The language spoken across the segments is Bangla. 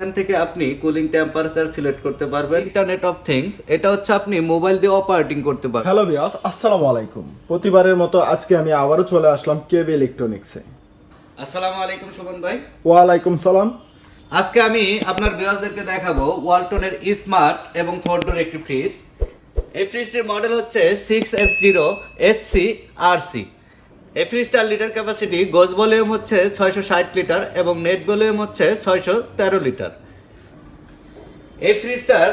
এখান থেকে আপনি কুলিং টেম্পারেচার সিলেক্ট করতে পারবেন। ইন্টারনেট অফ থিংস এটা হচ্ছে আপনি মোবাইল দিয়ে অপারেটিং করতে পারবেন। হ্যালো বিয়াস আসসালামু আলাইকুম। প্রতিবারের মতো আজকে আমি আবারও চলে আসলাম কেবি ইলেকট্রনিক্সে আসসালামু আলাইকুম সুমন ভাই। ওয়ালাইকুম সালাম। আজকে আমি আপনার ভিউয়ারদেরকে দেখাবো ওয়ালটনের স্মার্ট এবং ফোর ডোর একটি ফ্রিজ এই ফ্রিজটির মডেল হচ্ছে six F zero S C R C এই ফ্রিজটার লিটার ক্যাপাসিটি গোজ ভলিউম হচ্ছে ছয়শো ষাট লিটার এবং নেট ভলিউম হচ্ছে ছয়শো তেরো লিটার এই ফ্রিজটার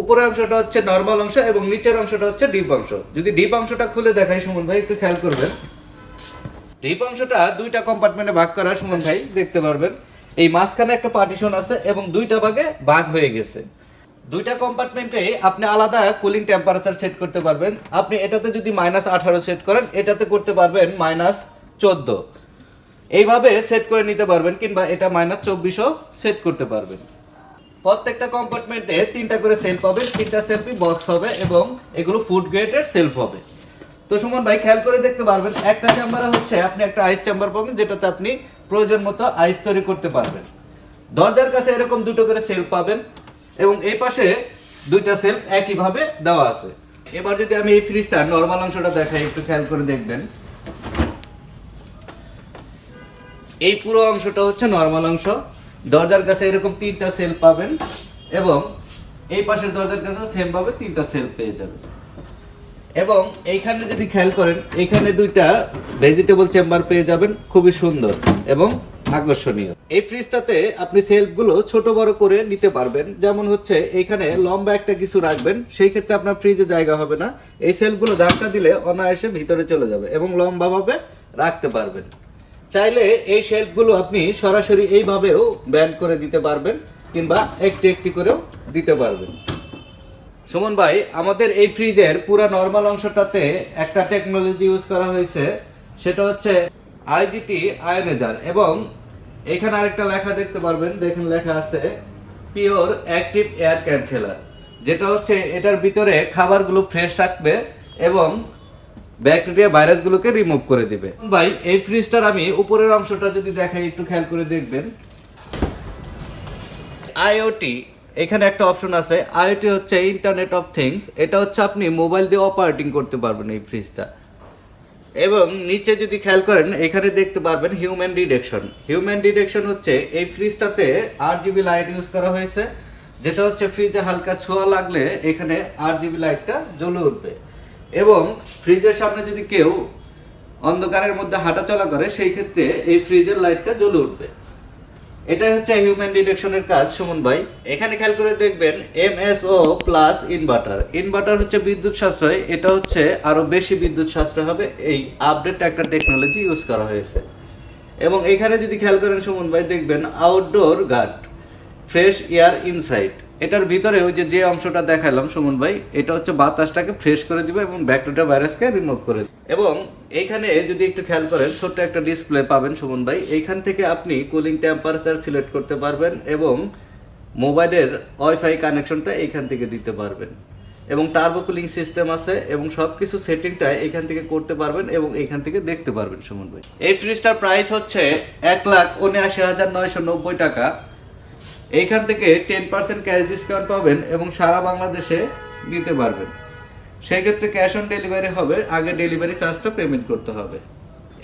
উপরের অংশটা হচ্ছে নর্মাল অংশ এবং নিচের অংশটা হচ্ছে ডিপ অংশ। যদি ডিপ অংশটা খুলে দেখাই, সুমন ভাই, একটু খেয়াল করবেন। ডিপ অংশটা দুইটা কম্পার্টমেন্টে ভাগ করা, সুমন ভাই, দেখতে পারবেন। এই মাঝখানে একটা পার্টিশন আছে এবং দুইটা ভাগে ভাগ হয়ে গেছে। দুইটা কম্পার্টমেন্টে আপনি আলাদা কুলিং টেম্পারেচার সেট করতে পারবেন। আপনি এটাতে যদি মাইনাস আঠারো সেট করেন, এটাতে করতে পারবেন মাইনাস চোদ্দ। এইভাবে সেট করে নিতে পারবেন কিংবা এটা মাইনাস চব্বিশও সেট করতে পারবেন। প্রত্যেকটা কম্পার্টমেন্টে তিনটা করে সেলফ হবে, তিনটা সেলফই বক্স হবে এবং এগুলো ফুড গ্রেডের সেলফ হবে। তো সুমন ভাই, খেয়াল করে দেখতে পারবেন, একটা চেম্বারে হচ্ছে আপনি একটা আইস চেম্বার পাবেন, যেটাতে আপনি প্রয়োজন মতো আইস তৈরি করতে পারবেন। দরজার কাছে এরকম দুটো করে সেলফ পাবেন। এবং এই পাশে দুইটা সেলফ একইভাবে দেওয়া আছে। এবার যদি আমি এই ফ্রিজটার নর্মাল অংশটা দেখাই, একটু খেয়াল করে দেখবেন। এই পুরো অংশটা হচ্ছে নর্মাল অংশ। দরজার কাছে এরকম তিনটা সেল পাবেন এবং এই পাশের দরজার কাছে সেম ভাবে তিনটা সেল পেয়ে যাবেন। এবং এইখানে যদি খেয়াল করেন, এইখানে দুইটা ভেজিটেবল চেম্বার পেয়ে যাবেন, খুবই সুন্দর এবং আকর্ষণীয়। এই ফ্রিজটাতে আপনি সেলফগুলো ছোট বড় করে নিতে পারবেন। যেমন হচ্ছে এখানে লম্বা একটা কিছু রাখবেন, সেই ক্ষেত্রে আপনার ফ্রিজে জায়গা হবে না। এই সেলফগুলো ধাক্কা দিলে অনায়াসে ভিতরে চলে যাবে এবং লম্বাভাবে রাখতে পারবেন। চাইলে এই শেলফগুলো আপনি সরাসরি এইভাবেও ব্যান্ড করে দিতে পারবেন কিংবা একটি একটি করেও দিতে পারবেন। সুমন ভাই, আমাদের এই ফ্রিজের পুরো নর্মাল অংশটাতে একটা টেকনোলজি ইউজ করা হয়েছে। সেটা হচ্ছে আইজিটি আয়নেজার এবং এখানে আরেকটা লেখা দেখতে পারবেন, দেখেন লেখা আছে পিওর অ্যাক্টিভ এয়ার ক্যান্সেলার যেটা হচ্ছে এটার ভিতরে খাবারগুলো ফ্রেশ রাখবে এবং ব্যাকটেরিয়া, ভাইরাসগুলোকে রিমুভ করে দিবে। ভাই, এই ফ্রিজটার আমি উপরের অংশটা যদি দেখাই, একটু খেয়াল করে দেখবেন। আইওটি এখানে একটা অপশন আছে। আইওটি হচ্ছে ইন্টারনেট অফ থিংস এটা হচ্ছে আপনি মোবাইল দিয়ে অপারেটিং করতে পারবেন এই ফ্রিজটা এবং নিচে যদি খেয়াল করেন, এখানে দেখতে পারবেন হিউম্যান ডিডেকশন হিউম্যান ডিডেকশন হচ্ছে এই ফ্রিজটাতে আট জিবি লাইট ইউজ করা হয়েছে, যেটা হচ্ছে ফ্রিজে হালকা ছোঁয়া লাগলে এখানে আট জিবি লাইটটা জ্বলে উঠবে। এবং ফ্রিজের সামনে যদি কেউ অন্ধকারের মধ্যে হাঁটাচলা করে, সেই ক্ষেত্রে এই ফ্রিজের লাইটটা জ্বলে উঠবে। এটাই হচ্ছে হিউম্যান ডিডাকশনের কাজ, সুমন ভাই। এখানে খেয়াল করে দেখবেন M S O plus inverter inverter হচ্ছে বিদ্যুৎ সাশ্রয়, এটা হচ্ছে আরও বেশি বিদ্যুৎ সাশ্রয় হবে, এই আপডেট একটা টেকনোলজি ইউজ করা হয়েছে। এবং এখানে যদি খেয়াল করেন, সুমন ভাই, দেখবেন outdoor guard fresh air inside এটার ভিতরে ওই যে অংশটা দেখালাম সুমন ভাই, এটা হচ্ছে বাতাসটাকে ফ্রেশ করে দিবে এবং ব্যাকটেরিয়া ভাইরাসকে রিমুভ করে দিবে। এবং এইখানে যদি একটু খেয়াল করেন, ছোট্ট একটা ডিসপ্লে পাবেন সুমন ভাই। এইখান থেকে আপনি কুলিং টেম্পারেচার সিলেক্ট করতে পারবেন এবং মোবাইলের ওয়াইফাই কানেকশনটা এইখান থেকে দিতে পারবেন। এবং টার্বো কুলিং সিস্টেম আছে এবং সব কিছু সেটিংটা এখান থেকে করতে পারবেন এবং এখান থেকে দেখতে পারবেন সুমন ভাই। এই ফ্রিজটার প্রাইস হচ্ছে এক লাখ উনআশি হাজার নয়শো নব্বই টাকা। এইখান থেকে টেন পার্সেন্ট ক্যাশ ডিসকাউন্ট পাবেন এবং সারা বাংলাদেশে নিতে পারবেন। সেই ক্ষেত্রে ক্যাশ অন ডেলিভারি হবে, আগে ডেলিভারি চার্জটা পেমেন্ট করতে হবে।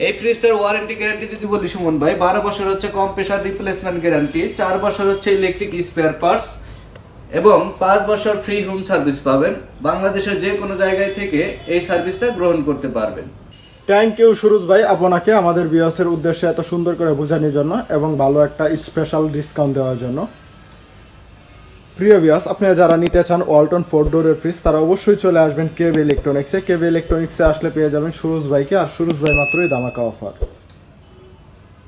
এই ফ্রিজটার ওয়ারেন্টি গ্যারান্টি যদি বলি, সুমন ভাই, বারো বছর হচ্ছে কম্প্রেসার রিপ্লেসমেন্ট গ্যারান্টি চার বছর হচ্ছে ইলেকট্রিক স্পেয়ার পার্টস এবং পাঁচ বছর ফ্রি হোম সার্ভিস পাবেন। বাংলাদেশের যে কোনো জায়গায় থেকে এই সার্ভিসটা গ্রহণ করতে পারবেন। থ্যাংক ইউ সুরজ ভাই। আপনাকে আমাদের বিয়াসের উদ্দেশ্যে এত সুন্দর করে বোঝানোর জন্য এবং ভালো একটা স্পেশাল ডিসকাউন্ট দেওয়ার জন্য। প্রিয় বিয়াস আপনারা যারা নিতে চান ওয়ালটন ফোর ডোরের ফ্রিজ তারা অবশ্যই চলে আসবেন কেবি ইলেকট্রনিক্সে কেবি ইলেকট্রনিক্সে আসলে পেয়ে যাবেন সুরজ ভাইকে, আর সুরজ ভাই মাত্রই দামাকা অফার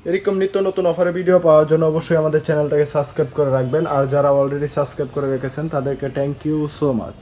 এরকম নিত্য নতুন অফারে ভিডিও পাওয়ার জন্য অবশ্যই আমাদের চ্যানেলটাকে সাবস্ক্রাইব করে রাখবেন। আর যারা অলরেডি সাবস্ক্রাইব করে রেখেছেন, তাদেরকে থ্যাংক ইউ সো মাচ